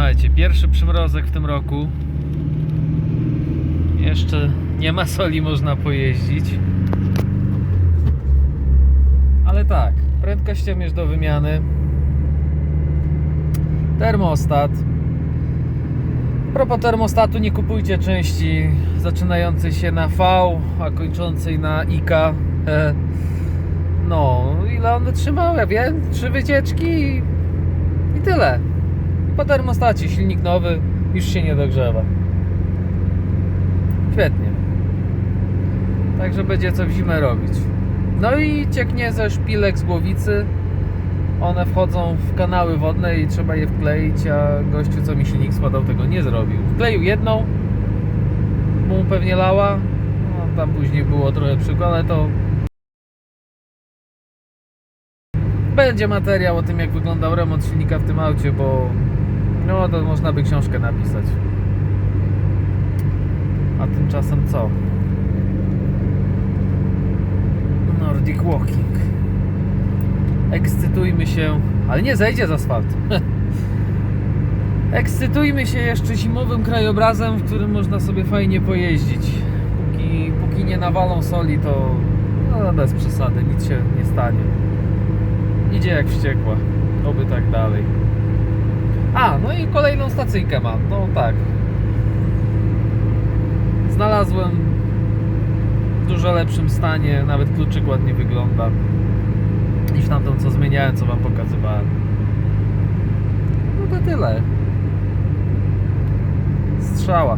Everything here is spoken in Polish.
Słuchajcie, pierwszy przymrozek w tym roku. Jeszcze nie ma soli, można pojeździć. Ale tak, prędkościomierz do wymiany. Termostat. A propos termostatu, nie kupujcie części zaczynającej się na V, a kończącej na IK. E, No, ile on wytrzymał? Ja wiem, trzy wycieczki i tyle. Po termostacie silnik nowy już się nie dogrzewa. Świetnie. Także będzie co w zimę robić. No i cieknie ze szpilek z głowicy. One wchodzą w kanały wodne i trzeba je wkleić, a gościu co mi silnik składał tego nie zrobił. Wkleił jedną, mu pewnie lała. No, tam później było trochę przykład, to będzie materiał o tym jak wyglądał remont silnika w tym aucie, bo no to można by książkę napisać. A tymczasem co? Nordic Walking. Ekscytujmy się, ale nie zejdzie z asfaltu. Ekscytujmy się jeszcze zimowym krajobrazem, w którym można sobie fajnie pojeździć. Póki, póki nie nawalą soli, to no, bez przesady, nic się nie stanie. Idzie jak wściekła. Oby tak dalej. A, no i kolejną stacyjkę mam. No tak. Znalazłem w dużo lepszym stanie, nawet kluczyk ładnie wygląda niż tamtą co zmieniałem, co wam pokazywałem. No to tyle. Strzała.